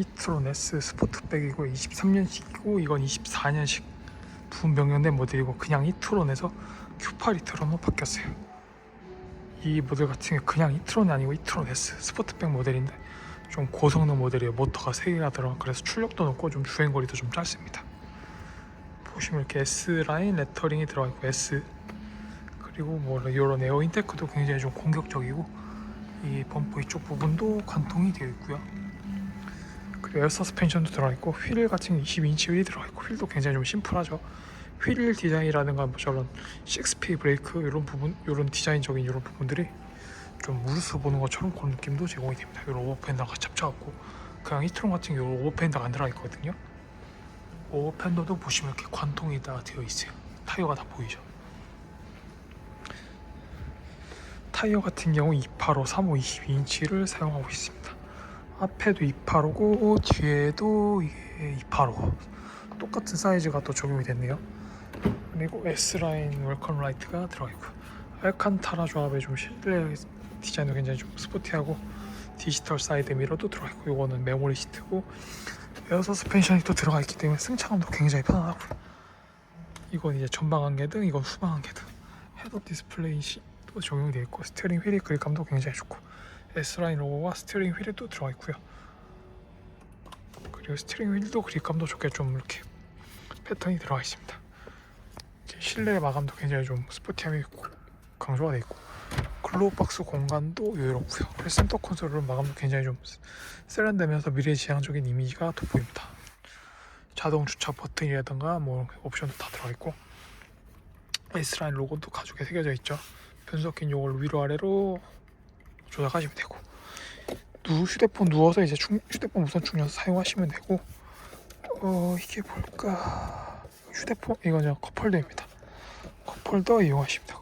이트론 S 스포트백이고 23년식이고 이건 24년식 부분 변경된 모델이고 그냥 이트론에서 Q8 이트론으로 바뀌었어요. 이 모델 같은 경우 그냥 이트론이 아니고 이트론 S 스포트백 모델인데 좀 고성능 모델이에요. 모터가 3개가 들어가 그래서 출력도 높고 좀 주행거리도 좀 짧습니다. 보시면 이렇게 S 라인 레터링이 들어가 있고 S 그리고 뭐 이런 에어 인테크도 굉장히 좀 공격적이고 이 범퍼 이쪽 부분도 관통이 되어 있고요. 그리고 에어 서스펜션도 들어가 있고 휠 같은 게 22인치 휠이 들어가 있고 휠도 굉장히 좀 심플하죠. 휠 디자인이라든가 뭐 저런 6P 브레이크 이런 부분 이런 디자인적인 이런 부분들이 좀 우르스 보는 것처럼 그런 느낌도 제공이 됩니다. 이런 오버펜더가 잡혀갖고 그냥 이트론 같은 경우 오버펜더가 안 들어가 있거든요. 오버펜더도 보시면 이렇게 관통이 다 되어 있어요. 타이어가 다 보이죠. 타이어 같은 경우 285, 35, 22인치를 사용하고 있습니다. 앞에도 285고 뒤에도 이게 285 똑같은 사이즈가 또 적용이 됐네요. 그리고 S라인 웰컴 라이트가 들어가 있고 알칸타라 조합의 좀 실내 디자인도 굉장히 좀 스포티하고 디지털 사이드 미러도 들어가 있고 이거는 메모리 시트고 에어 서스펜션이 또 들어가 있기 때문에 승차감도 굉장히 편안하고요. 이건 이제 전방 안개등, 이건 후방 안개등. 헤드 디스플레이 도 적용이 되어 있고 스티어링 휠의 그립감도 굉장히 좋고 S라인 로고가 스티어링 휠에 또 들어가 있고요. 그리고 스티어링 휠도 그립감도 좋게 좀 이렇게 패턴이 들어가 있습니다. 실내 마감도 굉장히 좀 스포티함이 강조가 되어 있고 글로우 박스 공간도 여유롭고요. 그리고 센터 콘솔은 마감도 굉장히 좀 세련되면서 미래지향적인 이미지가 돋보입니다. 자동 주차 버튼이라든가 뭐 옵션도 다 들어가 있고 S라인 로고도 가죽에 새겨져 있죠. 변속기는 이걸 위로 아래로 조작하시면 되고 누 휴대폰 누워서 이제 충, 휴대폰 무선 충전 사용하시면 되고 어 이게 뭘까 휴대폰 이거 저 컵홀더입니다. 컵홀더 이용하시면 되고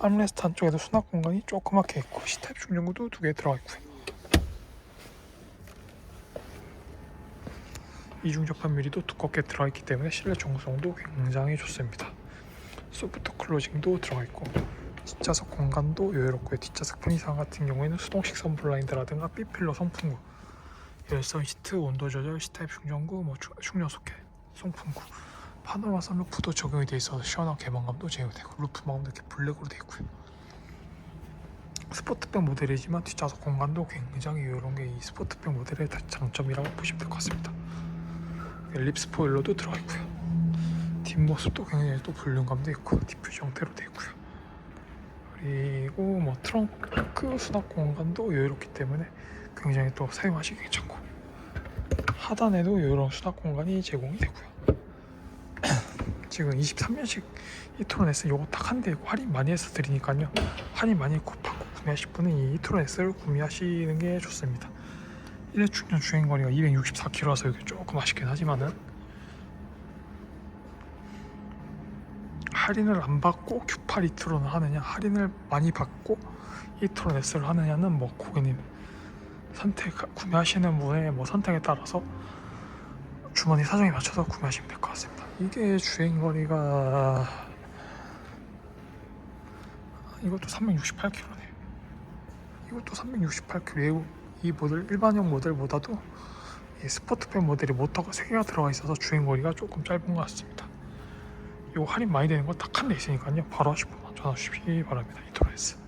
암레스트 한쪽에도 수납 공간이 조그맣게 있고 C타입 충전구도 두 개 들어가 있고요. 이중 접합 유리도 두껍게 들어가 있기 때문에 실내 정성도 굉장히 좋습니다. 소프트 클로징도 들어가 있고 뒷좌석 공간도 여유롭고요. 뒷좌석 편의상 같은 경우에는 수동식 선블라인드라든가 B필러 송풍구, 열선 시트, 온도 조절, C타입 충전구, 뭐 충- 충전 소켓, 송풍구, 파노라마 선루프도 적용이 돼 있어서 시원한 개방감도 제공되고 루프 마감도 이렇게 블랙으로 돼 있고요. 스포트백 모델이지만 뒷좌석 공간도 굉장히 여유로운 게 이 스포트백 모델의 장점이라고 보시면 될 것 같습니다. 립 스 포일러도 들어가 있고요. 뒷모습도 굉장히 또 볼륨감도 있고 디퓨즈 형태로 되어 있고요. 그리고 뭐 트렁크 수납 공간도 여유롭기 때문에 굉장히 또 사용하시기 괜찮고 하단에도 여유로운 수납 공간이 제공이 되고요. 지금 23년식 이트론 S 요거 딱 한 대 할인 많이 해서 드리니까요. 할인 많이 받고 구매하실 분은 이 이트론 S를 구매하시는 게 좋습니다. 1회 충전 주행 거리가 264km라서 이게 조금 아쉽긴 하지만은 할인을 안 받고 Q8 이트론을 하느냐 할인을 많이 받고 이트론 S를 하느냐는 뭐 고객님 선택 구매하시는 분의 뭐 선택에 따라서 주머니 사정에 맞춰서 구매하시면 될 것 같습니다. 이게 주행거리가 이것도 368km네. 이것도 368km. 외국 이 모델 일반형 모델보다도 이 스포트백 모델이 모터가 3개가 들어가 있어서 주행거리가 조금 짧은 것 같습니다. 이거 할인 많이 되는 거 딱 한 대 있으니까요. 바로 하시고 전화 주시기 바랍니다. 이토레스.